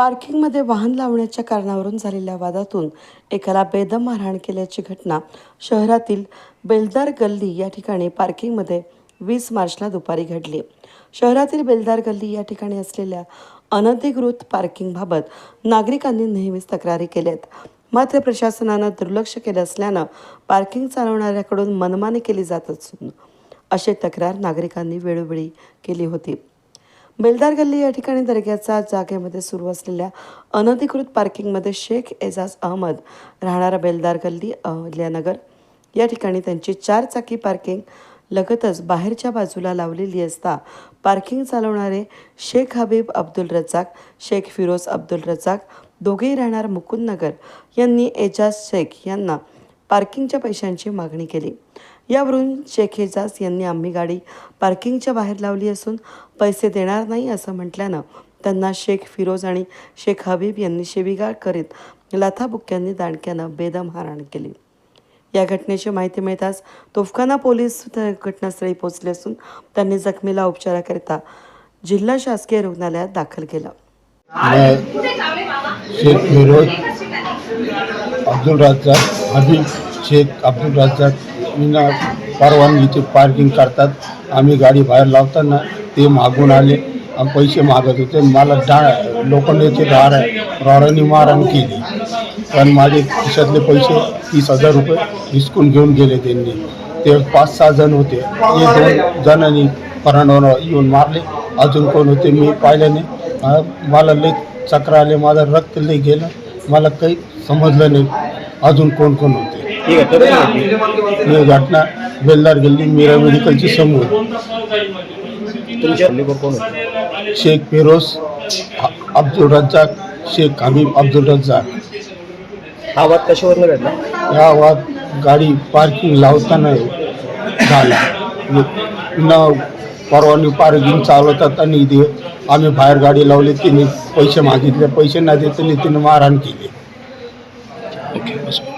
पार्किंगमध्ये वाहन लावण्याच्या कारणावरून झालेल्या वादातून एकाला बेदम मारहाण केल्याची घटना शहरातील बेलदार गल्ली या ठिकाणी पार्किंगमध्ये वीस मार्चला दुपारी घडली. शहरातील बेलदार गल्ली या ठिकाणी असलेल्या अनधिकृत पार्किंगबाबत नागरिकांनी नेहमीच तक्रारी केल्यात. मात्र प्रशासनानं दुर्लक्ष केलं असल्यानं पार्किंग चालवणाऱ्याकडून मनमानी केली जात असून अशी तक्रार नागरिकांनी वेळोवेळी केली होती. बेलदार गल्ली या ठिकाणी दर्ग्याच्या जागेमध्ये सुरू असलेल्या अनधिकृत पार्किंगमध्ये शेख एजाज अहमद राहणारा बेलदार गल्ली अहल्यानगर या ठिकाणी त्यांची चार चाकी पार्किंग लगतच बाहेरच्या बाजूला लावलेली असता पार्किंग चालवणारे शेख हबीब अब्दुल रजाक शेख फिरोज अब्दुल रजाक दोघेही राहणार मुकुंदनगर. यांनी एजाज शेख यांना पार्किंगच्या पैशांची मागणी केली. यावरून शेख एजाज यांनी आम्ही गाडी पार्किंगच्या बाहेर लावली असून पैसे देणार नाही असं म्हटल्यानं त्यांना शेख फिरोज आणि शेख हबीब यांनी शिवीगाळ करीत लाथाबुक्क्यांनी दांडक्यानं बेदम मारहाण केली. या घटनेची माहिती मिळताच तोफखाना पोलीस घटनास्थळी पोहोचले असून त्यांनी जखमीला उपचाराकरिता जिल्हा शासकीय रुग्णालयात दाखल केलं. शेख फिरोज अब्दुल राजा हबीब शेख अब्दुल राजा विना परवानगीचे पार्किंग करतात. आम्ही गाडी बाहेर लावताना ते मागून आले. आणि पैसे मागत होते. मला डाळ लोखंडाचे डाळ आहे. रॉरांनी मारहाण केली. पण माझे खिशातले पैसे तीस हजार रुपये हिसकून घेऊन गेले त्यांनी. ते पाच सहा जण होते. हे दोन जणांनी परांडवर येऊन मारले. अजून कोण होते मी पाहिल्याने नाही. मला लई चक्र आले. माझं रक्त लई गेलं. मला काही समजलं नाही. अजून कोण कोण होते? ही घटना बेलदार गल्ली मीरा मेडिकलची समोर. शेख फिरोज अब्दुल रज्जाक शेख हबीब अब्दुल रज्जाक. हा वाद कशावरनं घडला? या वाद गाडी पार्किंग लावताना झाला. न परवानगी पार्किंग चालवतात आणि ते आम्ही बाहेर गाडी लावली तिने पैसे मागितले. पैसे न देताना तिने मारहाण केली. ओके